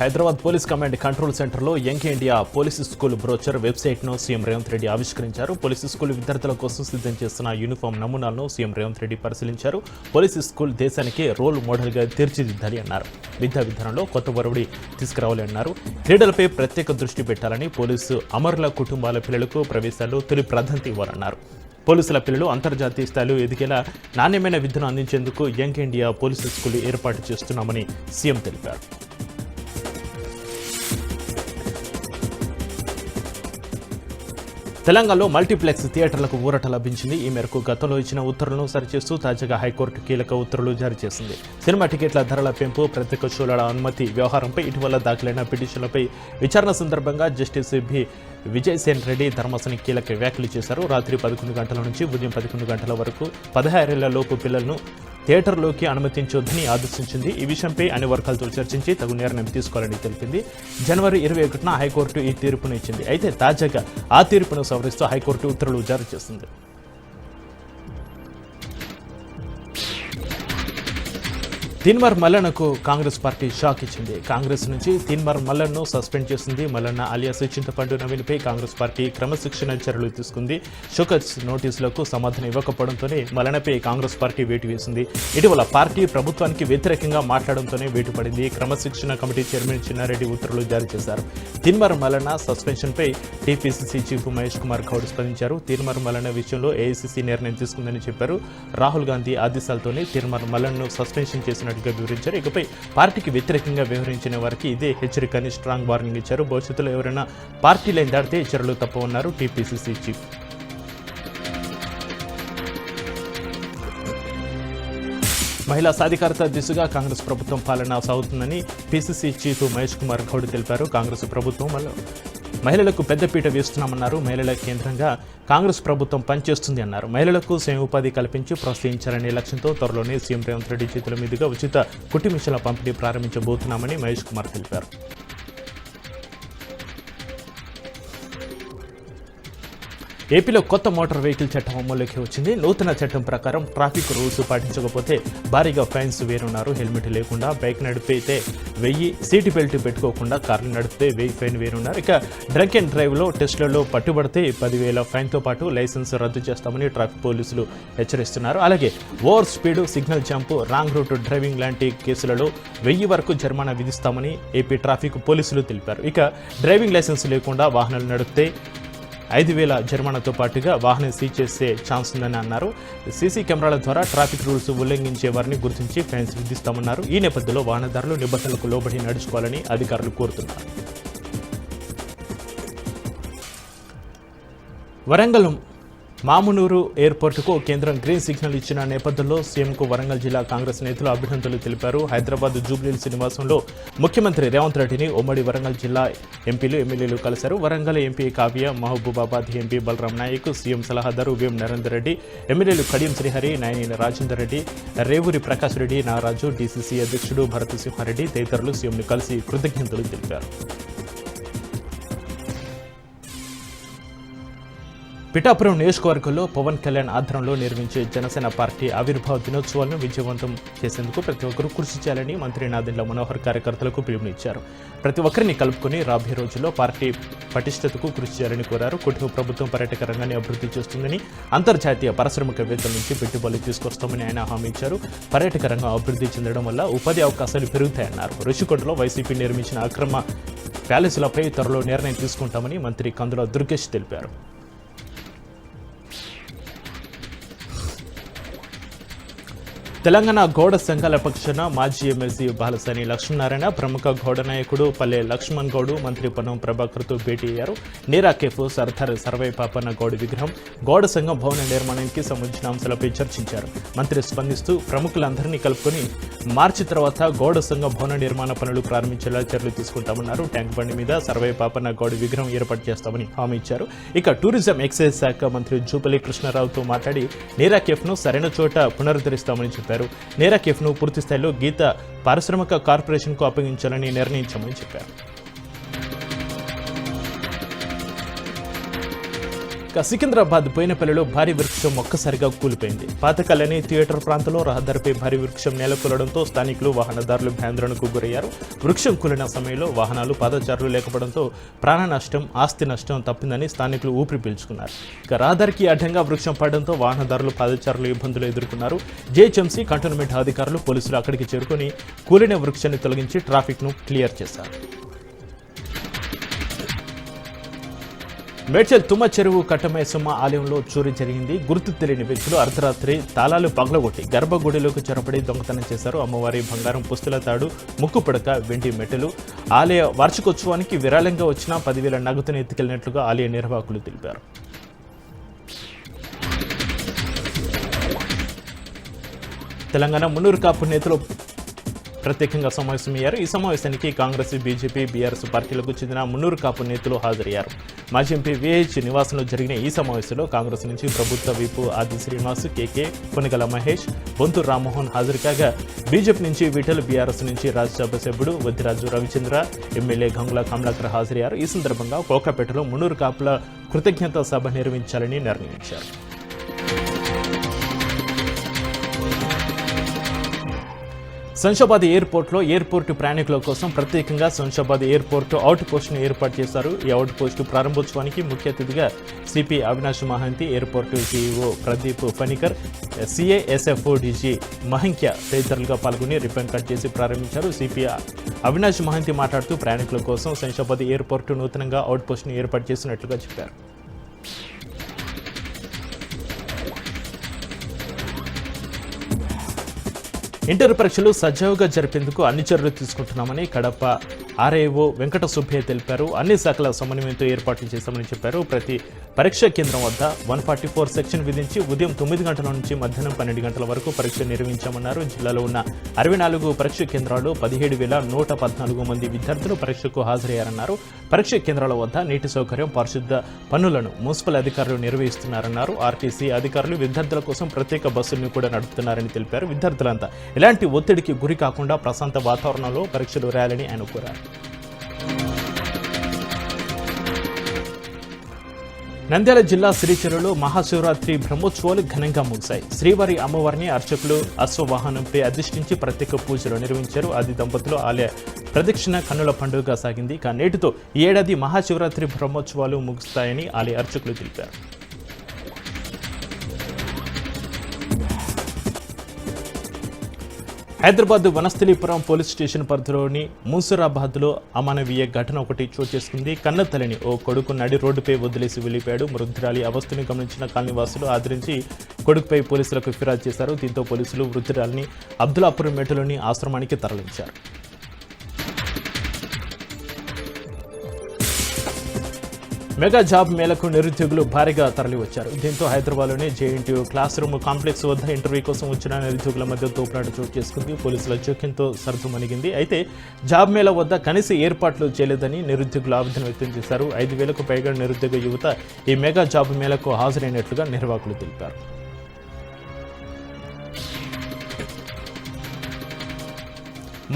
Hyderabad police command control సెంటర్లో Young India police school brochure వెబ్సైట్ను CM Revanth Reddy ఆవిష్కరించారు. పోలీస్ స్కూల్ విద్యార్థుల కోసం సిద్ధం చేస్తున్న యూనిఫామ్ నమూనాలను సీఎం రేవంత్ రెడ్డి పరిశీలించారు. పోలీస్ స్కూల్ దేశానికి రోల్ మోడల్గా తీర్చిదిద్దాలి అన్నారు. విద్యా విధానంలో కొత్త ఒరవడి తీసుకురావాలి అన్నారు. క్రీడలపై ప్రత్యేక దృష్టి పెట్టాలని పోలీసు అమరుల కుటుంబాల పిల్లలకు ప్రవేశాలు తొలి ప్రాధాన్యత ఇవ్వాలన్నారు. పోలీసుల పిల్లలు అంతర్జాతీయ స్థాయిలో ఎదిగేలా నాణ్యమైన విద్యను అందించేందుకు యంగ్ ఇండియా పోలీసు స్కూల్ ఏర్పాటు చేస్తున్నామని సీఎం తెలిపారు. తెలంగాణలో మల్టీప్లెక్స్ థియేటర్లకు ఊరట లభించింది. ఈ మేరకు గతంలో ఇచ్చిన ఉత్తర్వులను సరిచేస్తూ తాజాగా హైకోర్టు కీలక ఉత్తర్వులు జారీ చేసింది. సినిమా టికెట్ల ధరల పెంపు ప్రత్యేక షోల అనుమతి వ్యవహారంపై ఇటీవల దాఖలైన పిటిషన్లపై విచారణ సందర్భంగా జస్టిస్ బి. విజయసేన్ రెడ్డి ధర్మసని కీలక వ్యాఖ్యలు చేశారు. రాత్రి పదకొండు గంటల నుంచి ఉదయం పదకొండు గంటల వరకు పదహారేళ్ళ లోపు పిల్లలను థియేటర్లోకి అనుమతించొద్దని ఆదేశించింది. ఈ విషయంపై అన్ని వర్గాలతో చర్చించి తగు నిర్ణయం తీసుకోవాలని తెలిపింది. జనవరి ఇరవై ఒకటిన హైకోర్టు ఈ తీర్పును ఇచ్చింది. అయితే తాజాగా ఆ తీర్పును సవరిస్తూ హైకోర్టు ఉత్తర్వులు జారీ చేసింది. తిన్మర్ మల్లన్నకు కాంగ్రెస్ పార్టీ షాక్ ఇచ్చింది. కాంగ్రెస్ నుంచి తిన్మర్ మల్లన్ను సస్పెండ్ చేసింది మల్లన్న అలియాస్ చింతపండు నవీన్పై కాంగ్రెస్ పార్టీ క్రమశిక్షణ చర్యలు తీసుకుంది. షోకర్స్ నోటీసులకు సమాధానం ఇవ్వకపోవడంతోనే మల్లన్నపై కాంగ్రెస్ పార్టీ వేటు వేసింది. ఇటీవల పార్టీ ప్రభుత్వానికి వ్యతిరేకంగా మాట్లాడడంతోనే వేటు పడింది. క్రమశిక్షణ కమిటీ చైర్మన్ చిన్నారెడ్డి ఉత్తర్వులు జారీ చేశారు. తిన్మర్ మల్లన్న సస్పెన్షన్పై టీపీసీసీ చీఫ్ మహేష్ కుమార్ గౌడ్ స్పందించారు. తిన్మర్ మల్లన్న విషయంలో ఏఐసీసీ నిర్ణయం తీసుకుందని చెప్పారు. రాహుల్ గాంధీ ఆదేశాలతోనే తిన్మర్ మల్లన్ను సస్పెన్షన్ చేసినట్టు చేసినట్టుగా వివరించారు. ఇకపై పార్టీకి వ్యతిరేకంగా వ్యవహరించిన వారికి ఇదే హెచ్చరికని స్ట్రాంగ్ వార్నింగ్ ఇచ్చారు. భవిష్యత్తులో ఎవరైనా పార్టీ లైన్ దాటితే చర్యలు తప్పవన్నారు టీపీసీసీ చీఫ్. మహిళా సాధికారత దిశగా కాంగ్రెస్ ప్రభుత్వం పాలన సాగుతుందని పీసీసీ చీఫ్ మహేష్ కుమార్ గౌడ్ తెలిపారు. కాంగ్రెస్ ప్రభుత్వం వల్ల మహిళలకు పెద్దపీట వేస్తున్నామన్నారు. మహిళల కేంద్రంగా కాంగ్రెస్ ప్రభుత్వం పనిచేస్తుంది అన్నారు. మహిళలకు స్వయం ఉపాధి కల్పించి ప్రోత్సహించాలనే లక్ష్యంతో త్వరలోనే సీఎం రేవంత్ రెడ్డి చేతుల మీదుగా ఉచిత కుట్టి మిషన్ల పంపిణీ ప్రారంభించబోతున్నామని మహేష్ కుమార్ తెలిపారు. ఏపీలో కొత్త మోటార్ వెహికల్ చట్టం అమల్లోకి వచ్చింది. నూతన చట్టం ప్రకారం ట్రాఫిక్ రూల్స్ పాటించకపోతే భారీగా ఫైన్స్ వేరున్నారు. హెల్మెట్ లేకుండా బైక్ నడిపితే వెయ్యి సీటు బెల్ట్ పెట్టుకోకుండా కార్లు నడిపితే వెయ్యి ఫైన్ వేరున్నారు. ఇక డ్రంక్ అండ్ డ్రైవ్లో టెస్టులలో పట్టుబడితే పదివేల ఫైన్తో పాటు లైసెన్స్ రద్దు చేస్తామని ట్రాఫిక్ పోలీసులు హెచ్చరిస్తున్నారు. అలాగే over speed signal jump wrong route driving లాంటి కేసులలో వెయ్యి వరకు జరిమానా విధిస్తామని ఏపీ ట్రాఫిక్ పోలీసులు తెలిపారు. ఇక డ్రైవింగ్ లైసెన్స్ లేకుండా వాహనాలు నడిపితే ఐదు వేల జరిమానాతో పాటుగా వాహనం సీజ్ చేసే ఛాన్స్ ఉందని అన్నారు. సీసీ కెమెరాల ద్వారా ట్రాఫిక్ రూల్స్ ఉల్లంఘించే వారిని గుర్తించి ఫైన్స్ విధిస్తామన్నారు. ఈ నేపథ్యంలో వాహనదారులు నిబంధనలకు లోబడి నడుచుకోవాలని అధికారులు కోరుతున్నారు. వరంగల్ మామునూరు ఎయిర్పోర్టుకు కేంద్రం గ్రీన్ సిగ్నల్ ఇచ్చిన నేపథ్యంలో సీఎంకు వరంగల్ జిల్లా కాంగ్రెస్ నేతలు అభినందనలు తెలిపారు. హైదరాబాద్ జూబ్లీహిల్స్ నివాసంలో ముఖ్యమంత్రి రేవంత్ రెడ్డిని ఉమ్మడి వరంగల్ జిల్లా ఎంపీలు ఎమ్మెల్యేలు కలిశారు. Warangal MP Kavya Mahabubabad MP Balaram Naik CM సలహాదారు వేం నరేందర్ రెడ్డి ఎమ్మెల్యేలు కడియం శ్రీహరి నాయని రాజేందర్ రెడ్డి రేవూరి ప్రకాష్ రెడ్డి నారాజు డీసీసీ అధ్యక్షుడు భరత్ సింహారెడ్డి తదితరులు సీఎంను కలిసి కృతజ్ఞతలు తెలిపారు. పిఠాపురం నియోజకవర్గంలో పవన్ కళ్యాణ్ ఆధ్వర్యంలో నిర్మించే జనసేన పార్టీ ఆవిర్భావ దినోత్సవాలను విజయవంతం చేసేందుకు ప్రతి ఒక్కరూ కృషి చేయాలని మంత్రి నాదెండ్ల మనోహర్ కార్యకర్తలకు పిలుపునిచ్చారు. ప్రతి ఒక్కరిని కలుపుకొని రాబోయే రోజుల్లో పార్టీ పటిష్టతకు కృషి చేయాలని కోరారు. కుటుంబ ప్రభుత్వం పర్యాటక రంగాన్ని అభివృద్ధి చేస్తుందని అంతర్జాతీయ పారిశ్రామికవేత్తల నుంచి పెట్టుబడులు తీసుకొస్తామని ఆయన హామీ ఇచ్చారు. పర్యాటక రంగం అభివృద్ధి చెందడం వల్ల ఉపాధి అవకాశాలు పెరుగుతాయన్నారు. రుషికొండలో వైసీపీ నిర్మించిన అక్రమ ప్యాలెస్లపై త్వరలో నిర్ణయం తీసుకుంటామని మంత్రి కందుల దుర్గేష్ తెలిపారు. తెలంగాణ గౌడ సంఘాల పక్షాన మాజీ ఎమ్మెల్సీ బాలసాని లక్ష్మీనారాయణ ప్రముఖ గౌడ నాయకుడు పల్లె లక్ష్మణ్ గౌడ్ మంత్రి పొన్నం ప్రభాకర్తో భేటీ అయ్యారు. నీరా కేఫ్ సర్దార్ సర్వే పాపన్న గౌడ్ విగ్రహం గౌడ సంఘం భవన నిర్మాణానికి సంబంధించిన అంశాలపై చర్చించారు. మంత్రి స్పందిస్తూ ప్రముఖులందరినీ కలుపుకొని మార్చి తర్వాత గౌడ సంఘం భవన నిర్మాణ పనులు ప్రారంభించేలా చర్యలు తీసుకుంటామన్నారు. ట్యాంక్ బండి మీద సర్వే పాపన్న గౌడ్ విగ్రహం ఏర్పాటు చేస్తామని హామీ ఇచ్చారు. ఇక టూరిజం ఎక్సైజ్ శాఖ మంత్రి జూపల్లి కృష్ణారావుతో మాట్లాడి నీరా కేఫ్ను సరైన చోట పునరుద్ధరిస్తామని చెప్పారు. నేరా కేఫ్ను పూర్తి స్థాయిలో గీత పారిశ్రామిక కార్పొరేషన్కు అప్పగించాలని నిర్ణయించామని చెప్పారు. సికింద్రాబాద్ బోయినపల్లిలో భారీ వృక్షం ఒక్కసారిగా కూలిపోయింది. పాతకల్లని థియేటర్ ప్రాంతంలో రహదారిపై భారీ వృక్షం నేలకూలడంతో స్థానికులు వాహనదారులు భయాందోళనకు గురయ్యారు. వృక్షం కూలిన సమయంలో వాహనాలు పాదచారులు లేకపోవడంతో ప్రాణ నష్టం ఆస్తి నష్టం తప్పిందని స్థానికులు ఊపిరి పీల్చుకున్నారు. ఇక రహదారికి అడ్డంగా వృక్షం పడడంతో వాహనదారులు పాదచారులు ఇబ్బందులు ఎదుర్కొన్నారు. జేహెచ్ఎంసీ కంటోన్మెంట్ అధికారులు పోలీసులు అక్కడికి చేరుకొని కూలిన వృక్షాన్ని తొలగించి ట్రాఫిక్ను క్లియర్ చేశారు. మేడ్చల్ తుమ్మ చెరువు కట్టమేసమ్మ ఆలయంలో చోరీ జరిగింది. గుర్తు తెలియని వ్యక్తులు అర్ధరాత్రి తాళాలు పగలగొట్టి గర్భగుడిలోకి చొరబడి దొంగతనం చేశారు. అమ్మవారి బంగారం పుస్తుల తాడు ముక్కు పడక వెండి మెట్టెలు. ఆలయ వార్షికోత్సవానికి విరాళంగా వచ్చిన పదివేల నగదును ఎత్తుకెళ్ళినట్లుగా ఆలయ నిర్వాహకులు తెలిపారు. తెలంగాణ మున్నూరు కాపు నేతలు ప్రత్యేకంగా సమావేశమయ్యారు ఈ సమావేశానికి కాంగ్రెస్ బీజేపీ బీఆర్ఎస్ పార్టీలకు చెందిన మున్నూరు కాపు నేతలు హాజరయ్యారు. మాజీ ఎంపీ విహెచ్ నివాసంలో జరిగిన ఈ సమావేశంలో కాంగ్రెస్ నుంచి ప్రభుత్వ విపు ఆది శ్రీనివాస్ కేకే కొనిగల మహేష్ బొంతు రామ్మోహన్ హాజరు కాగా బీజేపీ నుంచి విఠల్ బీఆర్ఎస్ నుంచి రాజ్యసభ సభ్యుడు వద్దిరాజు రవిచంద్ర ఎమ్మెల్యే గంగుల కమలాకర్ హాజరయ్యారు. ఈ సందర్భంగా కోకాపేటలో మున్నూరు కాపుల కృతజ్ఞత సభ నిర్వహించాలని నిర్ణయించారు. శంషాబాద్ ఎయిర్పోర్ట్లో ఎయిర్పోర్ట్ ప్రయాణికుల కోసం ప్రత్యేకంగా శంషాబాద్ ఎయిర్పోర్ట్ అవుట్ పోస్ట్ను ఏర్పాటు చేశారు. ఈ అవుట్ పోస్టు ప్రారంభోత్సవానికి ముఖ్య అతిథిగా CP Avinash Mohanty airport CEO Pradeep Panicker సిఏఎస్ఎఫ్ఓ DG మహంక్య తదితరులుగా పాల్గొని రిబ్బన్ కట్ చేసి ప్రారంభించారు. సిపి అవినాష్ మహంతి మాట్లాడుతూ ప్రయాణికుల కోసం శంషాబాద్ ఎయిర్పోర్ట్ నూతనంగా అవుట్ పోస్ట్ను ఏర్పాటు చేసినట్లుగా చెప్పారు. ఇంటర్ పరీక్షలు సజావుగా జరిపేందుకు అన్ని చర్యలు తీసుకుంటున్నామని కడప ఆర్ఐఓ వెంకట సుబ్బయ్య తెలిపారు. అన్ని శాఖల సమన్వయంతో ఏర్పాట్లు చేశామని చెప్పారు. ప్రతి పరీక్ష కేంద్రం వద్ద వన్ ఫార్టీ ఫోర్ సెక్షన్ విధించి ఉదయం తొమ్మిది గంటల నుంచి మధ్యాహ్నం పన్నెండు గంటల వరకు పరీక్ష నిర్వహించామన్నారు. జిల్లాలో ఉన్న అరవై నాలుగు పరీక్ష కేంద్రాలు పదిహేడు వేల నూట పద్నాలుగు మంది విద్యార్థులు పరీక్షకు హాజరయ్యారన్నారు. పరీక్ష కేంద్రాల వద్ద నీటి సౌకర్యం పారిశుద్ధ పనులను మున్సిపల్ అధికారులు నిర్వహిస్తున్నారన్నారు. ఆర్టీసీ అధికారులు విద్యార్థుల కోసం ప్రత్యేక బస్సులను కూడా నడుపుతున్నారని తెలిపారు. విద్యార్థులంతా ఎలాంటి ఒత్తిడికి గురి కాకుండా ప్రశాంత వాతావరణంలో పరీక్షలు రాయాలని ఆయన కోరారు. నంద్యాల జిల్లా శ్రీచరులో మహాశివరాత్రి బ్రహ్మోత్సవాలు ఘనంగా ముగిశాయి. శ్రీవారి అమ్మవారిని అర్చకులు అశ్వవాహనంపై అధిష్ఠించి ప్రత్యేక పూజలు నిర్వహించారు. ఆది దంపతులు ఆలయ ప్రదక్షిణ కన్నుల పండుగగా సాగింది. కానీ నేటితో ఈ ఏడాది మహాశివరాత్రి బ్రహ్మోత్సవాలు ముగుస్తాయని ఆలయ అర్చకులు తెలిపారు. హైదరాబాద్ వనస్థలీపురం పోలీస్ స్టేషన్ పరిధిలోని మున్సిరాబాద్లో అమానవీయ ఘటన ఒకటి చోటు చేసుకుంది. కన్న తల్లిని ఓ కొడుకు నడి రోడ్డుపై వదిలేసి వెళ్ళిపోయాడు. వృద్ధురాలి అవస్థను గమనించిన కాలనీవాసులు ఆదరించి కొడుకుపై పోలీసులకు ఫిర్యాదు చేశారు. దీంతో పోలీసులు వృద్ధురాలిని అబ్దులాపురం మెట్టులోని ఆశ్రమానికి తరలించారు. మెగా జాబ్ మేళకు నిరుద్యోగులు భారీగా తరలివచ్చారు. దీంతో హైదరాబాద్లోని జేఎన్టీయూ క్లాస్ రూమ్ కాంప్లెక్స్ వద్ద ఇంటర్వ్యూ కోసం వచ్చిన నిరుద్యోగుల మధ్య తోపులాట చోటు చేసుకుంది. పోలీసుల జోక్యంతో సర్దుమణిగింది అయితే జాబ్ మేళ వద్ద కనీస ఏర్పాట్లు చేయలేదని నిరుద్యోగులు ఆవేదన వ్యక్తం చేశారు. ఐదు వేలకు పైగా నిరుద్యోగ యువత ఈ మెగా జాబ్ మేళకు హాజరైనట్లుగా నిర్వాహకులు తెలిపారు.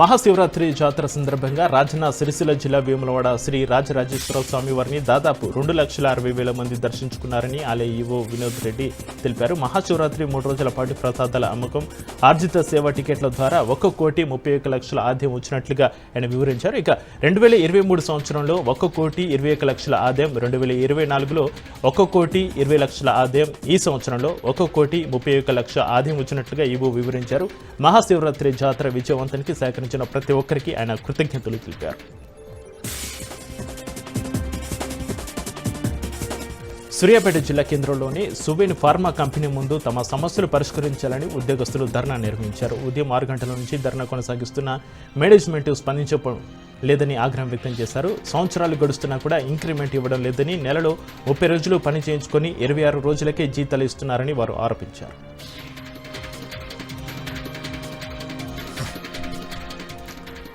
మహాశివరాత్రి జాతర సందర్భంగా రాజన్న సిరిసిల్ల జిల్లా వేములవాడ శ్రీ రాజరాజేశ్వర స్వామి వారిని దాదాపు రెండు లక్షల అరవై వేల మంది దర్శించుకున్నారని ఆలయ ఈవో వినోద్ రెడ్డి తెలిపారు. మహాశివరాత్రి మూడు రోజుల పాటు ప్రసాదాల అమ్మకం ఆర్జిత సేవ టికెట్ల ద్వారా ఒక కోటి ముప్పై ఒక లక్షల ఆదాయం వచ్చినట్లుగా ఆయన వివరించారు. ఇక రెండు వేల ఇరవై మూడు సంవత్సరంలో ఒక కోటి ఇరవై ఒక లక్షల ఆదాయం రెండు వేల ఇరవై నాలుగులో ఒక కోటి ఇరవై లక్షల ఆదాయం ఈ సంవత్సరంలో ఒక కోటి ముప్పై ఒక లక్ష ఆదాయం వచ్చినట్లుగా ఈవో వివరించారు. మహాశివరాత్రి జాతర విజయవంతానికి సహకరించిన ప్రతి ఒక్కరికి ఆయన కృతజ్ఞతలు తెలిపారు. సూర్యాపేట జిల్లా కేంద్రంలోని సువేన్ ఫార్మా కంపెనీ ముందు తమ సమస్యలు పరిష్కరించాలని ఉద్యోగస్తులు ధర్నా నిర్వహించారు. ఉదయం ఆరు గంటల నుంచి ధర్నా కొనసాగిస్తున్న మేనేజ్మెంట్ స్పందించడం లేదని ఆగ్రహం వ్యక్తం చేశారు. సంవత్సరాలు గడుస్తున్నా కూడా ఇంక్రిమెంట్ ఇవ్వడం లేదని నెలలో ముప్పై రోజులు పని చేయించుకొని ఇరవై ఆరు రోజులకే జీతాలు ఇస్తున్నారని వారు ఆరోపించారు.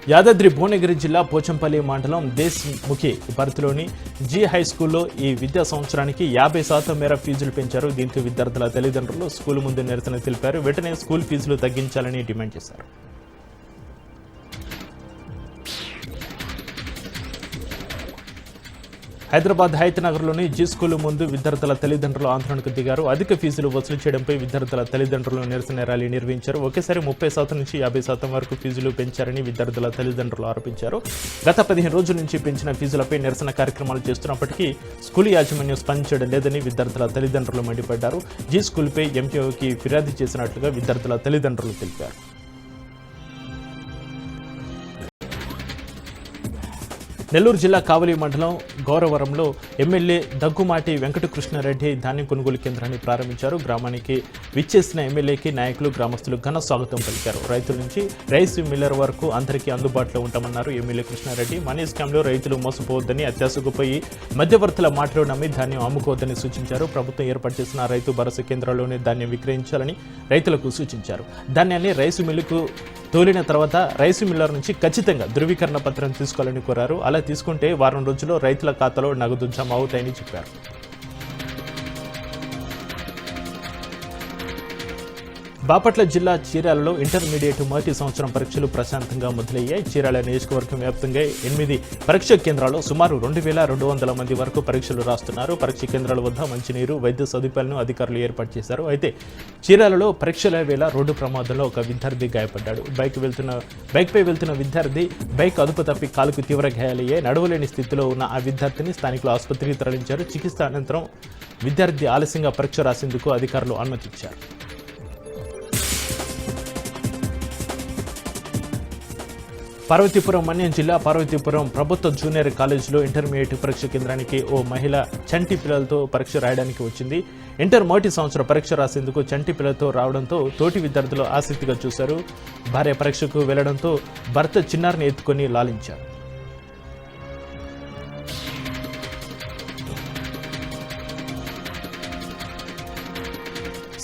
యాదాద్రి భువనగిరి జిల్లా పోచంపల్లి మండలం దేశ్ముఖి పరిధిలోని జీ హై స్కూల్లో ఈ విద్యా సంవత్సరానికి యాభై శాతం మేర ఫీజులు పెంచారు. దీంతో విద్యార్థుల తల్లిదండ్రులు స్కూల్ ముందు నిరసన తెలిపారు. వెంటనే స్కూల్ ఫీజులు తగ్గించాలని డిమాండ్ చేశారు. హైదరాబాద్ హైతనగర్లోని జీ స్కూల్ ముందు విద్యార్థుల తల్లిదండ్రులు ఆందోళనకు దిగారు. అధిక ఫీజులు వసూలు చేయడంపై విద్యార్థుల తల్లిదండ్రులు నిరసన ర్యాలీ నిర్వహించారు. ఒకేసారి ముప్పై శాతం నుంచి యాభై శాతం వరకు ఫీజులు పెంచారని విద్యార్థుల తల్లిదండ్రులు ఆరోపించారు. గత పదిహేను రోజుల నుంచి పెంచిన ఫీజులపై నిరసన కార్యక్రమాలు చేస్తున్నప్పటికీ స్కూల్ యాజమాన్యం స్పందించడం లేదని విద్యార్థుల తల్లిదండ్రులు మండిపడ్డారు. జీ స్కూల్పై ఎంపీఓకి ఫిర్యాదు చేసినట్లుగా విద్యార్థుల తల్లిదండ్రులు తెలిపారు. నెల్లూరు జిల్లా కావలి మండలం గౌరవరంలో ఎమ్మెల్యే దగ్గుమాటి వెంకటకృష్ణారెడ్డి ధాన్యం కొనుగోలు కేంద్రాన్ని ప్రారంభించారు. గ్రామానికి విచ్చేసిన ఎమ్మెల్యేకి నాయకులు గ్రామస్తులు ఘన స్వాగతం పలికారు. రైతుల నుంచి రైస్ మిల్లర్ వరకు అందరికీ అందుబాటులో ఉంటామన్నారు ఎమ్మెల్యే కృష్ణారెడ్డి. మనీ స్కామ్లో రైతులు మోసపోవద్దని అత్యాశకు పోయి మధ్యవర్తుల మాటలు నమ్మి ధాన్యం అమ్ముకోవద్దని సూచించారు. ప్రభుత్వం ఏర్పాటు చేసిన రైతు భరోసా కేంద్రాల్లోనే ధాన్యం విక్రయించాలని రైతులకు సూచించారు. ధాన్యాన్ని రైసు మిల్లుకు తోలిన తర్వాత రైసు మిల్లర్ నుంచి ఖచ్చితంగా ధృవీకరణ పత్రం తీసుకోవాలని కోరారు. అలా తీసుకుంటే వారం రోజుల్లో రైతుల ఖాతాలో నగదు జమ అవుతాయని చెప్పారు. బాపట్ల జిల్లా చీరాలలో ఇంటర్మీడియట్ మొదటి సంవత్సరం పరీక్షలు ప్రశాంతంగా మొదలయ్యాయి. చీరాల నియోజకవర్గం వ్యాప్తంగా ఎనిమిది పరీక్ష కేంద్రాల్లో సుమారు రెండు వేల రెండు వందల మంది వరకు పరీక్షలు రాస్తున్నారు. పరీక్ష కేంద్రాల వద్ద మంచినీరు వైద్య సదుపాయాలను అధికారులు ఏర్పాటు చేశారు. అయితే చీరాలలో పరీక్షల వేళ రోడ్డు ప్రమాదంలో ఒక విద్యార్థి గాయపడ్డాడు. బైక్ వెళ్తున్న బైక్పై వెళ్తున్న విద్యార్థి బైక్ అదుపు తప్పి కాలుకు తీవ్ర గాయాలయ్యాయి. నడవలేని స్థితిలో ఉన్న ఆ విద్యార్థిని స్థానికులు ఆసుపత్రికి తరలించారు. చికిత్స అనంతరం విద్యార్థి ఆలస్యంగా పరీక్ష రాసేందుకు అధికారులు అనుమతించారు పార్వతీపురం మన్యం జిల్లా పార్వతీపురం ప్రభుత్వ జూనియర్ కాలేజీలో ఇంటర్మీడియట్ పరీక్ష కేంద్రానికి ఓ మహిళ చంటి పిల్లలతో పరీక్ష రాయడానికి వచ్చింది. ఇంటర్ మొదటి సంవత్సరం పరీక్ష రాసేందుకు చంటి పిల్లలతో రావడంతో తోటి విద్యార్థులు ఆసక్తిగా చూశారు. భార్య పరీక్షకు వెళ్ళడంతో భర్త చిన్నారిని ఎత్తుకొని లాలించారు.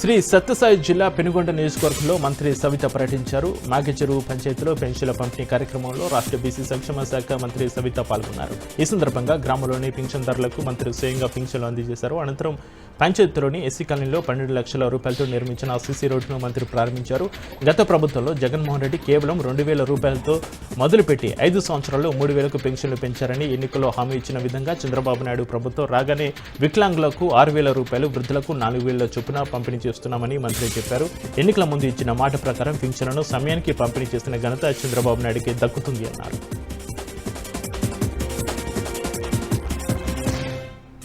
శ్రీ సత్యసాయి జిల్లా పెనుగొండ నియోజకవర్గంలో మంత్రి సవిత పర్యటించారు. మాగచెరువు పంచాయతీలో పెన్షన్ల పంపిణీ కార్యక్రమంలో రాష్ట్ర బీసీ సంక్షేమ శాఖ మంత్రి సవిత పాల్గొన్నారు. ఈ సందర్భంగా గ్రామంలోని పింఛన్దారులకు మంత్రి స్వయంగా పింఛన్లు అందజేశారు. అనంతరం పంచాయతీలోని ఎస్సీ కాలనీలో పన్నెండు లక్షల రూపాయలతో నిర్మించిన సీసీ రోడ్డును మంత్రి ప్రారంభించారు. గత ప్రభుత్వంలో జగన్మోహన్ రెడ్డి కేవలం రెండు వేల రూపాయలతో మొదలుపెట్టి ఐదు సంవత్సరాల్లో మూడు వేలకు పెన్షన్లు పెంచారని ఎన్నికల్లో హామీ ఇచ్చిన విధంగా చంద్రబాబు నాయుడు ప్రభుత్వం రాగానే వికలాంగులకు ఆరు వేల రూపాయలు వృద్ధులకు నాలుగు వేల చొప్పున పంపిణీ చేస్తున్నామని మంత్రి చెప్పారు. ఎన్నికల ముందు ఇచ్చిన మాట ప్రకారం పింఛన్లను సమయానికి పంపిణీ చేసిన ఘనత చంద్రబాబు నాయుడుకి దక్కుతుంది అన్నారు.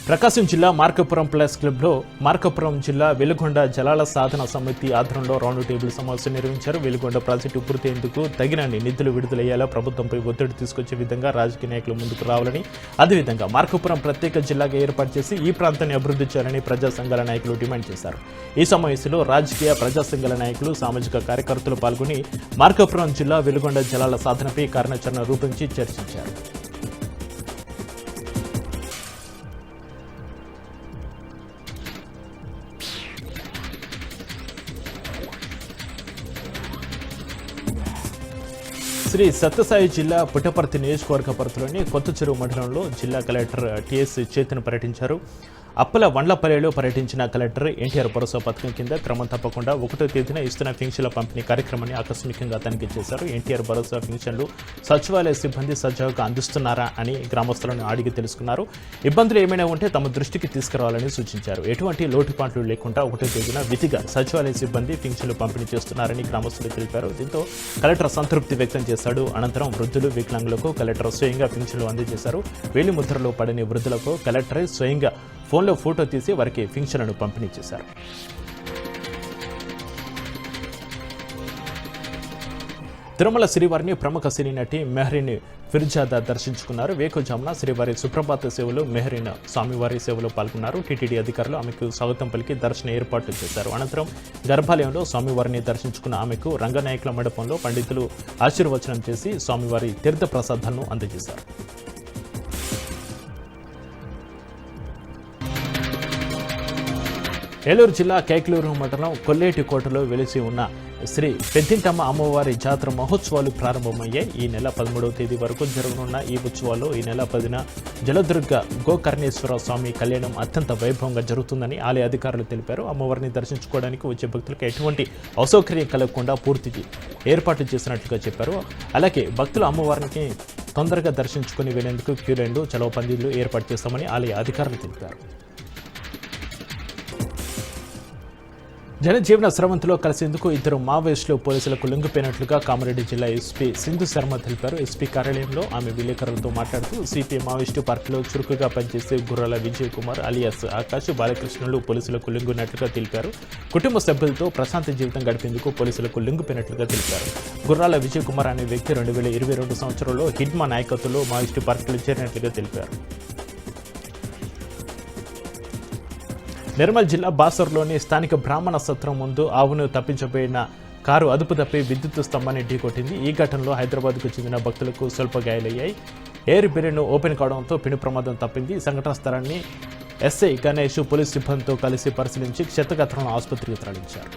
ప్రకాశం జిల్లా మార్కపురం ప్లస్ క్లబ్లో మార్కపురం జిల్లా వెలుగొండ జలాల సాధన సమితి ఆధ్వర్యంలో రౌండ్ టేబుల్ సమావేశం నిర్వహించారు. వెలుగొండ ప్రాజెక్టు పూర్తయ్యేందుకు తగినన్ని నిధులు విడుదలయ్యేలా ప్రభుత్వంపై ఒత్తిడి తీసుకొచ్చే విధంగా రాజకీయ నాయకులు ముందుకు రావాలని అదేవిధంగా మార్కపురం ప్రత్యేక జిల్లాగా ఏర్పాటు చేసి ఈ ప్రాంతాన్ని అభివృద్ధి చేయాలని ప్రజా సంఘాల నాయకులు డిమాండ్ చేశారు. ఈ సమావేశంలో రాజకీయ ప్రజా సంఘాల నాయకులు సామాజిక కార్యకర్తలు పాల్గొని మార్కపురం జిల్లా వెలుగొండ జలాల సాధనపై కార్యాచరణ రూపొందించి చర్చించారు. శ్రీ సత్యసాయి జిల్లా పుట్టపర్తి నియోజకవర్గ పరిధిలోని కొత్త చెరువు మండలంలో జిల్లా కలెక్టర్ టిఎస్ చేతన్ పర్యటించారు. అప్పల వండ్లపల్లెలో పర్యటించిన కలెక్టర్ ఎన్టీఆర్ భరోసా పథకం కింద క్రమం తప్పకుండా ఒకటో తేదీన ఇస్తున్న పింఛన్ల పంపిణీ కార్యక్రమాన్ని ఆకస్మికంగా తనిఖీ చేశారు. ఎన్టీఆర్ భరోసా పింఛన్లు సచివాలయ సిబ్బంది సజావుగా అందిస్తున్నారా అని గ్రామస్తులను అడిగి తెలుసుకున్నారు. ఇబ్బందులు ఏమైనా ఉంటే తమ దృష్టికి తీసుకురావాలని సూచించారు. ఎటువంటి లోటుపాట్లు లేకుండా ఒకటో తేదీన విధిగా సచివాలయ సిబ్బంది పింఛన్లు పంపిణీ చేస్తున్నారని గ్రామస్తులు తెలిపారు. దీంతో కలెక్టర్ సంతృప్తి వ్యక్తం చేశాడు. అనంతరం వృద్ధులు వికలాంగులకు కలెక్టర్ స్వయంగా పింఛన్లు అందజేశారు. వేలిముద్రలో పడని వృద్ధులకు కలెక్టరే స్వయంగా ఫోన్లో ఫోటో తీసి వారికి ఫింక్షన్లను పంపిణీ చేశారు. తిరుమల శ్రీవారిని ప్రముఖ సినీ నటి మెహరిని ఫిర్జాదా దర్శించుకున్నారు. వేకుజామున శ్రీవారి సుప్రభాత సేవలో మెహరీన్ స్వామివారి సేవలో పాల్గొన్నారు. టీటీడీ అధికారులు ఆమెకు స్వాగతం పలికి దర్శన ఏర్పాట్లు చేశారు. అనంతరం గర్భాలయంలో స్వామివారిని దర్శించుకున్న ఆమెకు రంగనాయకుల మండపంలో పండితులు ఆశీర్వచనం చేసి స్వామివారి తీర్థ ప్రసాదాలను అందజేశారు. ఏలూరు జిల్లా కేకలూరు మండలం కొల్లేటి కోటలో వెలిసి ఉన్న శ్రీ పెద్దింటమ్మ అమ్మవారి జాతర మహోత్సవాలు ప్రారంభమయ్యాయి. ఈ నెల పదమూడవ తేదీ వరకు జరగనున్న ఈ ఉత్సవాల్లో ఈ నెల పదిన జలదుర్గ గోకర్ణేశ్వర స్వామి కళ్యాణం అత్యంత వైభవంగా జరుగుతుందని ఆలయ అధికారులు తెలిపారు. అమ్మవారిని దర్శించుకోవడానికి వచ్చే భక్తులకు ఎటువంటి అసౌకర్యం కలగకుండా పూర్తి ఏర్పాట్లు చేసినట్లుగా చెప్పారు. అలాగే భక్తులు అమ్మవారికి తొందరగా దర్శించుకుని వెళ్ళేందుకు క్యూ చలవ పందిళ్ళు ఏర్పాటు చేస్తామని ఆలయ అధికారులు తెలిపారు. జనజీవన స్రవంతిలో కలిసేందుకు ఇద్దరు మావోయిస్టులు పోలీసులకు లొంగిపోయినట్లుగా కామారెడ్డి జిల్లా ఎస్పీ సింధు శర్మ తెలిపారు. ఎస్పీ కార్యాలయంలో ఆమె విలేకరులతో మాట్లాడుతూ సిపిఐ మావోయిస్టు పార్టీలో చురుకుగా పనిచేసే గుర్రాల విజయ్ కుమార్ అలియాస్ ఆకాశ్ బాలకృష్ణులు పోలీసులకు లొంగినట్లుగా తెలిపారు. కుటుంబ సభ్యులతో ప్రశాంత జీవితం గడిపేందుకు పోలీసులకు లొంగిపోయినట్లుగా తెలిపారు. గుర్రాల విజయ్ కుమార్ అనే వ్యక్తి రెండు వేల ఇరవై రెండు సంవత్సరంలో హిడ్మా నాయకత్వంలో మావోయిస్టు పార్టీలో చేరినట్లుగా తెలిపారు. నిర్మల్ జిల్లా బాసర్లోని స్థానిక బ్రాహ్మణ సత్రం ముందు ఆవును తప్పించబోయిన కారు అదుపు తప్పి విద్యుత్ స్తంభాన్ని ఢీకొట్టింది. ఈ ఘటనలో హైదరాబాద్కు చెందిన భక్తులకు స్వల్ప గాయాలయ్యాయి ఎయిర్ బెరెన్ ఓపెన్ కావడంతో పిను ప్రమాదం తప్పింది. సంఘటన స్థలాన్ని ఎస్ఐ గణేష్ పోలీస్ సిబ్బందితో కలిసి పరిశీలించి క్షతగాత్రను ఆసుపత్రికి తరలించారు.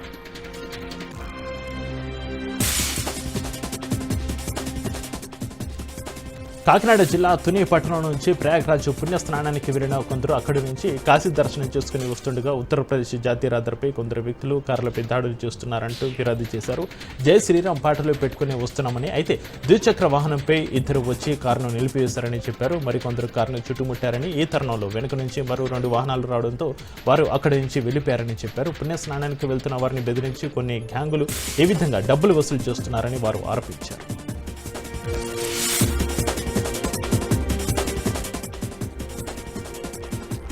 కాకినాడ జిల్లా తుని పట్టణం నుంచి ప్రయాగ్రాజ్ పుణ్యస్నానానికి వెళ్ళిన కొందరు అక్కడి నుంచి కాశీ దర్శనం చేసుకుని వస్తుండగా ఉత్తరప్రదేశ్ జాతీయ రహదారిపై కొందరు వ్యక్తులు కార్లపై దాడులు చేస్తున్నారంటూ ఫిర్యాదు చేశారు. జై శ్రీరామ్ పాటలు పెట్టుకుని వస్తున్నామని అయితే ద్విచక్ర వాహనంపై ఇద్దరు వచ్చి కారును నిలిపివేశారని చెప్పారు. మరికొందరు కారును చుట్టుముట్టారని ఈ తరుణంలో వెనుక నుంచి మరో రెండు వాహనాలు రావడంతో వారు అక్కడి నుంచి వెళ్ళిపోయారని చెప్పారు. పుణ్యస్నానానికి వెళ్తున్న వారిని బెదిరించి కొన్ని గ్యాంగులు ఈ విధంగా డబ్బులు వసూలు చేస్తున్నారని వారు ఆరోపించారు.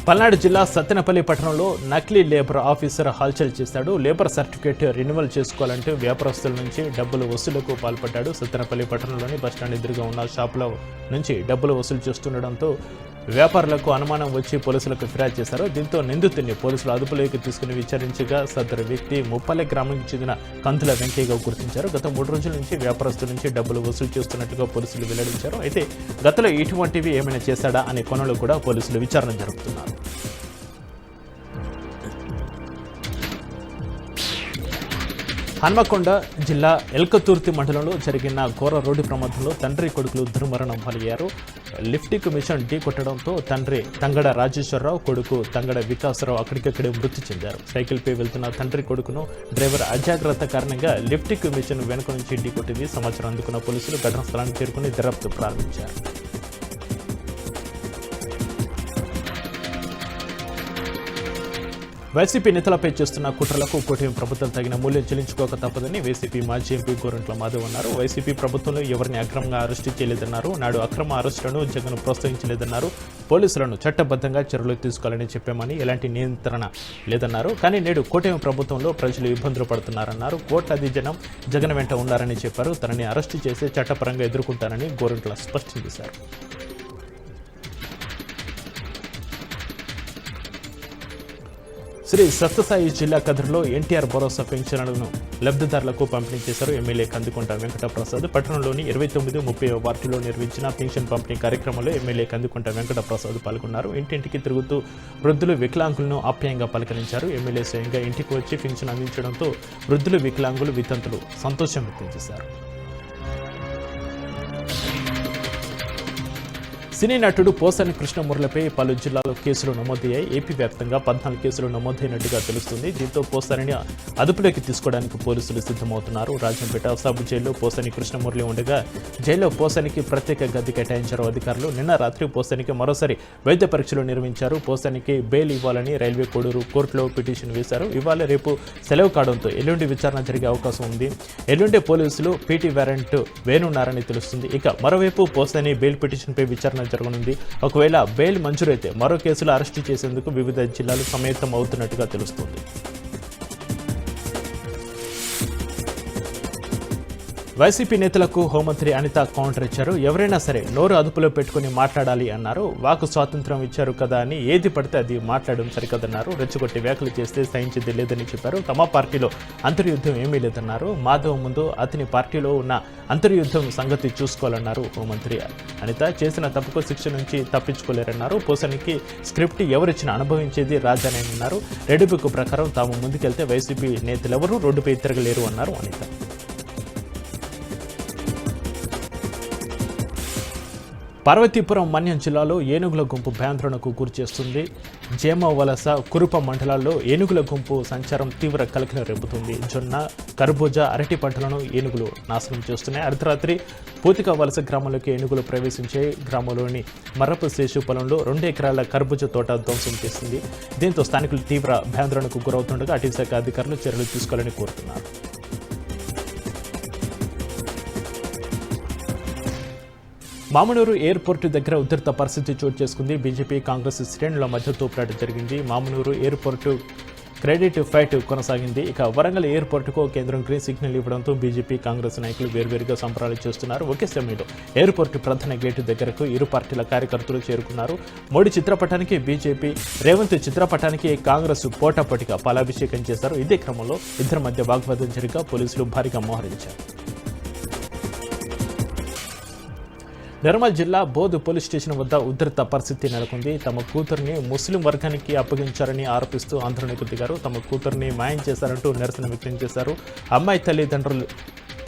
పల్నాడు జిల్లా సత్తెనపల్లి పట్టణంలో నకిలీ లేబర్ ఆఫీసర్ హల్చల్ చేశాడు. లేబర్ సర్టిఫికేట్ రెన్యువల్ చేసుకోవాలంటూ వ్యాపారస్తుల నుంచి డబ్బులు వసూలుకు పాల్పడ్డాడు. సత్తెనపల్లి పట్టణంలోని బస్టాండ్ ఎదురుగా ఉన్న షాపుల నుంచి డబ్బులు వసూలు చేస్తుండడంతో వ్యాపారులకు అనుమానం వచ్చి పోలీసులకు ఫిర్యాదు చేశారు. దీంతో నిందితుడిని పోలీసులు అదుపులోకి తీసుకుని విచారించగా సదరు వ్యక్తి ముప్పల్లె గ్రామానికి చెందిన కంతుల వెంకయ్యగా గుర్తించారు. గత మూడు రోజుల నుంచి వ్యాపారస్తుల నుంచి డబ్బులు వసూలు చేస్తున్నట్టుగా పోలీసులు వెల్లడించారు. అయితే గతంలో ఇటువంటివి ఏమైనా చేశాడా అనే కొనలు కూడా పోలీసులు విచారణ జరుపుతున్నారు. హన్మకొండ జిల్లా ఎల్కతుర్తి మండలంలో జరిగిన ఘోర రోడ్డు ప్రమాదంలో తండ్రి కొడుకులు దుర్మరణం పాలయ్యారు. లిఫ్టిక్ మిషన్ ఢీ కొట్టడంతో తండ్రి తంగడ రాజేశ్వరరావు కొడుకు తంగడ వికాసరావు అక్కడికక్కడే మృతి చెందారు. సైకిల్పై వెళ్తున్న తండ్రి కొడుకును డ్రైవర్ అజాగ్రత్త కారణంగా లిఫ్టిక్ మిషన్ వెనుక నుంచి ఢీ కొట్టింది. సమాచారం అందుకున్న పోలీసులు ఘటనా స్థలానికి చేరుకుని దర్యాప్తు ప్రారంభించారు. వైసీపీ నేతలపై చేస్తున్న కుట్రలకు కూటమి ప్రభుత్వం తగిన మూల్యం చెల్లించుకోక తప్పదని వైసీపీ మాజీ ఎంపీ గోరంట్ల మాధవ్ అన్నారు. వైసీపీ ప్రభుత్వంలో ఎవరిని అక్రమంగా అరెస్టు చేయలేదన్నారు. నాడు అక్రమ అరెస్టులను జగన్ ప్రోత్సహించలేదన్నారు. పోలీసులను చట్టబద్ధంగా చర్యలు తీసుకోవాలని చెప్పామని ఎలాంటి నియంత్రణ లేదన్నారు. కానీ నేడు కూటమి ప్రభుత్వంలో ప్రజలు ఇబ్బందులు పడుతున్నారన్నారు. కోట్లాది జనం జగన్ వెంట ఉన్నారని చెప్పారు. తనని అరెస్టు చేసి చట్టపరంగా ఎదుర్కొంటానని గోరంట్ల స్పష్టం చేశారు. శ్రీ సత్యసాయి జిల్లా కదిరిలో ఎన్టీఆర్ భరోసా పెన్షన్లను లబ్ధిదారులకు పంపిణీ చేశారు ఎమ్మెల్యే కందుకుంట వెంకటప్రసాద్. పట్టణంలోని ఇరవై తొమ్మిది ముప్పై వార్డులో నిర్వహించిన పెన్షన్ పంపిణీ కార్యక్రమంలో ఎమ్మెల్యే కందుకుంట వెంకటప్రసాద్ పాల్గొన్నారు. ఇంటింటికి తిరుగుతూ వృద్ధులు వికలాంగులను ఆప్యాయంగా పలకరించారు. ఎమ్మెల్యే స్వయంగా ఇంటికి వచ్చి పెన్షన్ అందించడంతో వృద్ధులు వికలాంగులు వితంతులు సంతోషం వ్యక్తం చేశారు. సినీ నటుడు పోసాని కృష్ణమురళిపై పలు జిల్లాలో కేసులు నమోదయ్యాయి. ఏపీ వ్యాప్తంగా పద్నాలుగు కేసులు నమోదైనట్టుగా తెలుస్తుంది. దీంతో పోసానిని అదుపులోకి తీసుకోవడానికి పోలీసులు సిద్ధమవుతున్నారు. రాజంపేట సబ్ జైల్లో పోసాని కృష్ణమురళి ఉండగా జైల్లో పోసానికి ప్రత్యేక గది కేటాయించారు అధికారులు. నిన్న రాత్రి పోసానికి మరోసారి వైద్య పరీక్షలు నిర్వహించారు. పోసానికి బెయిల్ ఇవ్వాలని రైల్వే కోడూరు కోర్టులో పిటిషన్ వేశారు. ఇవాళ రేపు సెలవు కావడంతో ఎల్లుండి విచారణ జరిగే అవకాశం ఉంది. ఎల్లుండి పోలీసులు పీటీ వారెంట్ వేనున్నారని తెలుస్తుంది. ఇక మరోవైపు పోసాని బెయిల్ పిటిషన్పై విచారణ జరగనుంది. ఒకవేళ బెయిల్ మంజూరైతే మరో కేసులు అరెస్టు చేసేందుకు వివిధ జిల్లాలు సమాయత్తం అవుతున్నట్టుగా తెలుస్తోంది. వైసీపీ నేతలకు హోంమంత్రి అనిత కౌంటర్ ఇచ్చారు. ఎవరైనా సరే నోరు అదుపులో పెట్టుకుని మాట్లాడాలి అన్నారు. వాకు స్వాతంత్రం ఇచ్చారు కదా అని ఏది పడితే అది మాట్లాడడం సరికదన్నారు. రెచ్చగొట్టి వ్యాఖ్యలు చేస్తే సహించేది లేదని చెప్పారు. తమ పార్టీలో అంతర్యుద్ధం ఏమీ లేదన్నారు. మాధవ్ ముందు అతని పార్టీలో ఉన్న అంతర్యుద్ధం సంగతి చూసుకోవాలన్నారు హోంమంత్రి అనిత. చేసిన తప్పుకు శిక్ష నుంచి తప్పించుకోలేరన్నారు. పోసనికి స్క్రిప్ట్ ఎవరిచ్చినా అనుభవించేది రాజానే అన్నారు. రెడ్ ప్రకారం తాము ముందుకెళ్తే వైసీపీ నేతలెవరూ రోడ్డుపై తిరగలేరు అన్నారు అనిత. పార్వతీపురం మన్యం జిల్లాలో ఏనుగుల గుంపు భయాందోళనకు గురిచేస్తుంది జేమ వలస కురుప మండలాల్లో ఏనుగుల గుంపు సంచారం తీవ్ర కలకలం రేపుతుంది. జొన్న కర్బూజ అరటి పంటలను ఏనుగులు నాశనం చేస్తున్నాయి. అర్ధరాత్రి పూతిక వలస గ్రామంలోకి ఏనుగులు ప్రవేశించే గ్రామంలోని మర్రపు శేషు పొలంలో రెండు ఎకరాల కర్బూజ తోట ధ్వంసం చేసింది దీంతో స్థానికులు తీవ్ర భయాందోళనకు గురవుతుండగా అటవీ శాఖ అధికారులు చర్యలు తీసుకోవాలని కోరుతున్నారు. మామనూరు ఎయిర్పోర్టు దగ్గర ఉధృత పరిస్థితి చోటు చేసుకుంది. బీజేపీ కాంగ్రెస్ శ్రేణుల మధ్య తోపులాట జరిగింది. మామనూరు ఎయిర్పోర్టు క్రెడిట్ ఫైట్ కొనసాగింది. ఇక వరంగల్ ఎయిర్పోర్టుకు కేంద్రం గ్రీన్ సిగ్నల్ ఇవ్వడంతో బీజేపీ కాంగ్రెస్ నాయకులు వేర్వేరుగా సంబరాలు చేస్తున్నారు. ఒకే సమయంలో ఎయిర్పోర్టు ప్రధాన గేటు దగ్గరకు ఇరు పార్టీల కార్యకర్తలు చేరుకున్నారు. మోడీ చిత్రపటానికి బీజేపీ రేవంత్ చిత్రపటానికి కాంగ్రెస్ పోటాపోటీగా పాలాభిషేకం చేశారు. ఇదే క్రమంలో ఇద్దరి మధ్య వాగ్వాదం జరిగా పోలీసులు భారీగా మోహరించారు. నిర్మల్ జిల్లా బోధు పోలీస్ స్టేషన్ వద్ద ఉధృత పరిస్థితి నెలకొంది. తమ కూతుర్ని ముస్లిం వర్గానికి అప్పగించారని ఆరోపిస్తూ ఆందోళనకు దిగారు తమ కూతుర్ని మాయం చేశారంటూ నిరసన వ్యక్తం చేశారు. అమ్మాయి తల్లిదండ్రులు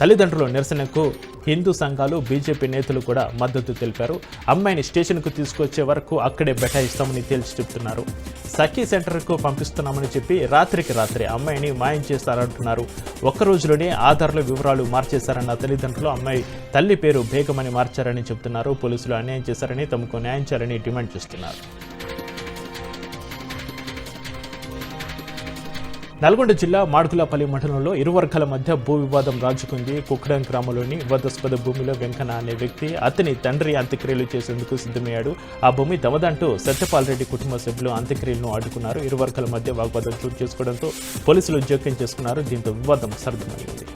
తల్లిదండ్రుల నిరసనకు హిందూ సంఘాలు బీజేపీ నేతలు కూడా మద్దతు తెలిపారు. అమ్మాయిని స్టేషన్కు తీసుకొచ్చే వరకు అక్కడే బెటాయిస్తామని తేల్చి చెప్తున్నారు. సఖీ సెంటర్కు పంపిస్తున్నామని చెప్పి రాత్రికి రాత్రి అమ్మాయిని మాయం చేస్తారంటున్నారు. ఒక్క రోజులోనే ఆధార్ల వివరాలు మార్చేశారన్న తల్లిదండ్రులు అమ్మాయి తల్లి పేరు బేగమని మార్చారని చెప్తున్నారు. పోలీసులు అన్యాయం చేశారని తమకు న్యాయం చేయాలని డిమాండ్ చేస్తున్నారు. నల్గొండ జిల్లా మాడుకులపల్లి మండలంలో ఇరు వర్గాల మధ్య భూ వివాదం రాజుకుంది. కుక్కడం గ్రామంలోని వివాదాస్పద భూమిలో వెంకన్న అనే వ్యక్తి అతని తండ్రి అంత్యక్రియలు చేసేందుకు సిద్ధమయ్యాడు. ఆ భూమి తమదంటూ సత్యపాల్ రెడ్డి కుటుంబ సభ్యులు అంత్యక్రియలను అడ్డుకున్నారు ఇరు వర్గాల మధ్య వాగ్వాదం చోటు చేసుకోవడంతో పోలీసులు జోక్యం చేసుకున్నారు. దీంతో వివాదం సర్దుమణింది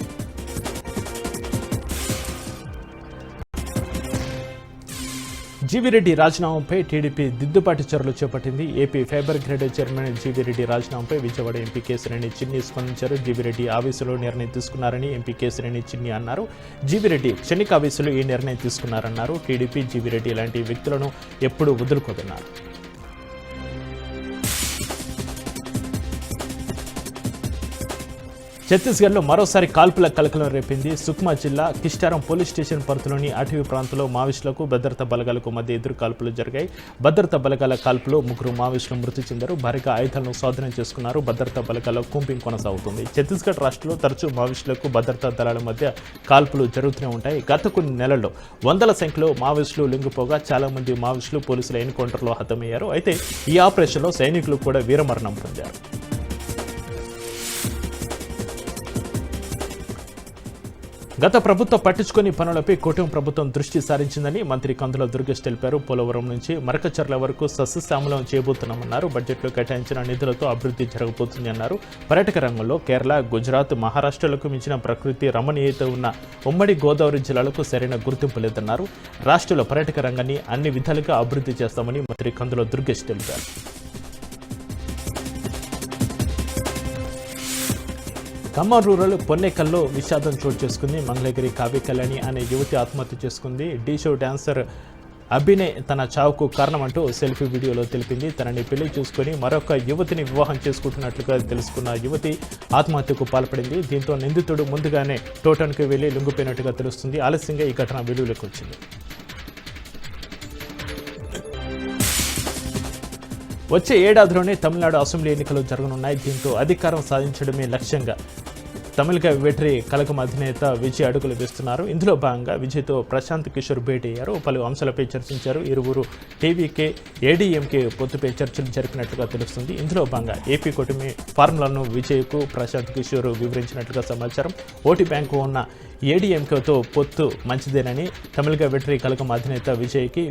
జీవిరెడ్డి రాజీనామాపై టీడీపీ దిద్దుబాటు చర్యలు చేపట్టింది. AP fiber grid chairman GV Reddy రాజీనామాపై Vijayawada MP Kesineni Chinni స్పందించారు. జీవిరెడ్డి ఆవేశంలో నిర్ణయం తీసుకున్నారని ఎంపీ కేసినేని చిన్ని అన్నారు. జీవిరెడ్డి క్షణిక ఆవేశంలో ఈ నిర్ణయం తీసుకున్నారన్నారు. టీడీపీ జీవిరెడ్డి ఇలాంటి వ్యక్తులను ఎప్పుడూ వదులుకోదన్నారు ఛత్తీస్గఢ్లో మరోసారి కాల్పుల కలకలం రేపింది. సుక్మా జిల్లా కిష్టారం పోలీస్ స్టేషన్ పరిధిలోని అటవీ ప్రాంతంలో మావోయిస్టులకు భద్రతా బలగాలకు మధ్య ఎదురు కాల్పులు జరిగాయి. భద్రతా బలగాల కాల్పులో ముగ్గురు మావోయిస్టులు మృతి చెందారు. భారీగా ఆయుధాలను స్వాధీనం చేసుకున్నారు. భద్రతా బలగాల కూంపింగ్ కొనసాగుతుంది. ఛత్తీస్గఢ్ రాష్ట్రంలో తరచూ మావోయిస్టులకు భద్రతా దళాల మధ్య కాల్పులు జరుగుతూనే ఉంటాయి. గత కొన్ని నెలల్లో వందల సంఖ్యలో మావోయిస్టులు లింగిపోగా చాలా మంది పోలీసుల ఎన్కౌంటర్లో హతమయ్యారు. అయితే ఈ ఆపరేషన్లో సైనికులు కూడా వీరమరణం పొందారు. గత ప్రభుత్వం పట్టించుకుని పనులపై కూటమి ప్రభుత్వం దృష్టి సారించిందని మంత్రి కందుల దుర్గేష్ తెలిపారు. పోలవరం నుంచి మరకచర్ల వరకు సస్యశ్యామలం చేయబోతున్నామన్నారు బడ్జెట్లో కేటాయించిన నిధులతో అభివృద్ధి జరగబోతుంది అన్నారు. పర్యాటక రంగంలో కేరళ గుజరాత్ మహారాష్ట్రలకు మించిన ప్రకృతి రమణీయత ఉన్న ఉమ్మడి గోదావరి జిల్లాలకు సరైన గుర్తింపు లేదన్నారు. రాష్ట్రంలో పర్యాటక రంగాన్ని అన్ని విధాలుగా అభివృద్ధి చేస్తామని మంత్రి కందుల దుర్గేష్ తెలిపారు. ఖమ్మం రూరల్ పొన్నేకల్లో విషాదం చోటు చేసుకుంది. మంగళగిరి కావ్య కళ్యాణి అనే యువతి ఆత్మహత్య చేసుకుంది. డీ షో డాన్సర్ అభినయ్ తన చావుకు కారణమంటూ సెల్ఫీ వీడియోలో తెలిపింది. తనని పెళ్ళి చూసుకొని మరొక యువతిని వివాహం చేసుకుంటున్నట్లుగా తెలుసుకున్న యువతి ఆత్మహత్యకు పాల్పడింది. దీంతో నిందితుడు ముందుగానే టోటన్కి వెళ్ళి లొంగిపోయినట్టుగా తెలుస్తుంది. ఆలస్యంగా ఈ ఘటన వెలుగులోకి వచ్చింది. వచ్చే ఏడాదిలోనే తమిళనాడు అసెంబ్లీ ఎన్నికలు జరగనున్నాయి. దీంతో అధికారం సాధించడమే లక్ష్యంగా తమిళక వెట్రి కలకం అధినేత విజయ్ అడుగులు వేస్తున్నారు. ఇందులో భాగంగా విజయ్తో ప్రశాంత్ కిషోర్ భేటీ అయ్యారు. పలు అంశాలపై చర్చించారు. ఇరువురు టీవీకే ఏడీఎంకే పొత్తుపై చర్చలు జరిపినట్లుగా తెలుస్తుంది. ఇందులో భాగంగా ఏపీ కూటమి ఫార్ములాను విజయ్కు ప్రశాంత్ కిషోర్ వివరించినట్లుగా సమాచారం. ఓటీ బ్యాంకు ఉన్న ఏడీఎంకేతో పొత్తు మంచిదేనని తమిళగా వెట్రి కలకం అధినేత విజయ్కి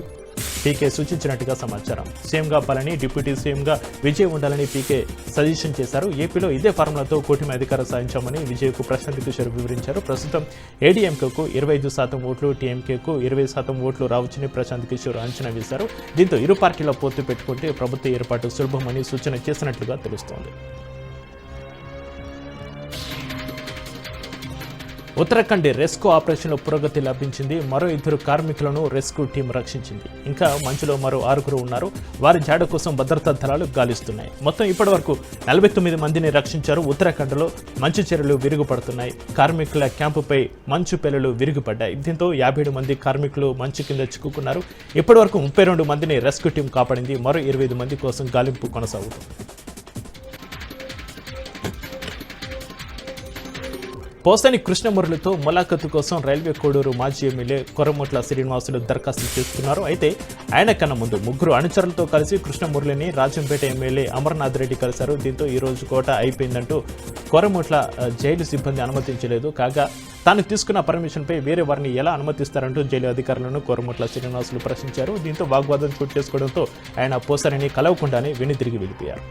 పీకే సూచించినట్టుగా సమాచారం. సీఎంగా పాలని డిప్యూటీ సీఎంగా విజయ్ ఉండాలని పీకే సజెషన్ చేశారు. ఏపీలో ఇదే ఫార్ములాతో కూటమి అధికారం సాధించామని విజయ్కు ప్రశాంత్ కిషోర్ వివరించారు. ప్రస్తుతం ఏడీఎంకేకు ఇరవై ఐదు శాతం ఓట్లు టీఎంకేకు ఇరవై శాతం ఓట్లు రావచ్చని ప్రశాంత్ కిషోర్ అంచనా వేశారు. దీంతో ఇరు పార్టీల పొత్తు పెట్టుకుంటే ప్రభుత్వ ఏర్పాటు సులభమని సూచన చేసినట్లుగా తెలుస్తోంది. ఉత్తరాఖండ్ రెస్క్యూ ఆపరేషన్లో పురోగతి లభించింది. మరో ఇద్దరు కార్మికులను రెస్క్యూ టీం రక్షించింది. ఇంకా మంచులో మరో ఆరుగురు ఉన్నారు. వారి జాడ కోసం భద్రతా దళాలు గాలిస్తున్నాయి. మొత్తం ఇప్పటి వరకు నలభై తొమ్మిది మందిని రక్షించారు. ఉత్తరాఖండ్లో మంచు చర్యలు విరుగుపడుతున్నాయి. కార్మికుల క్యాంపుపై మంచు పెళ్ళలు విరిగిపడ్డాయి. దీంతో యాభై ఏడు మంది కార్మికులు మంచు కింద చిక్కుకున్నారు. ఇప్పటి వరకు ముప్పై రెండు మందిని రెస్క్యూ టీం కాపాడింది. మరో ఇరవై ఐదు మంది కోసం గాలింపు కొనసాగుతుంది. పోసాని కృష్ణమురళితో ములాఖతు కోసం రైల్వే కోడూరు మాజీ ఎమ్మెల్యే కొరమట్ల శ్రీనివాసులు దరఖాస్తు చేసుకున్నారు అయితే ఆయన కన్నా ముందు ముగ్గురు అనుచరులతో కలిసి కృష్ణమురళిని రాజంపేట ఎమ్మెల్యే అమర్నాథ్ రెడ్డి కలిశారు. దీంతో ఈ రోజు కోట అయిపోయిందంటూ కొరమట్ల జైలు సిబ్బంది అనుమతించలేదు. కాగా తాను తీసుకున్న పర్మిషన్పై వేరే వారిని ఎలా అనుమతిస్తారంటూ జైలు అధికారులను కోరమట్ల శ్రీనివాసులు ప్రశ్నించారు. దీంతో వాగ్వాదం చోటు చేసుకోవడంతో ఆయన పోసారిని కలవకుండానే వెనుతిరిగి వెళ్ళిపోయారు.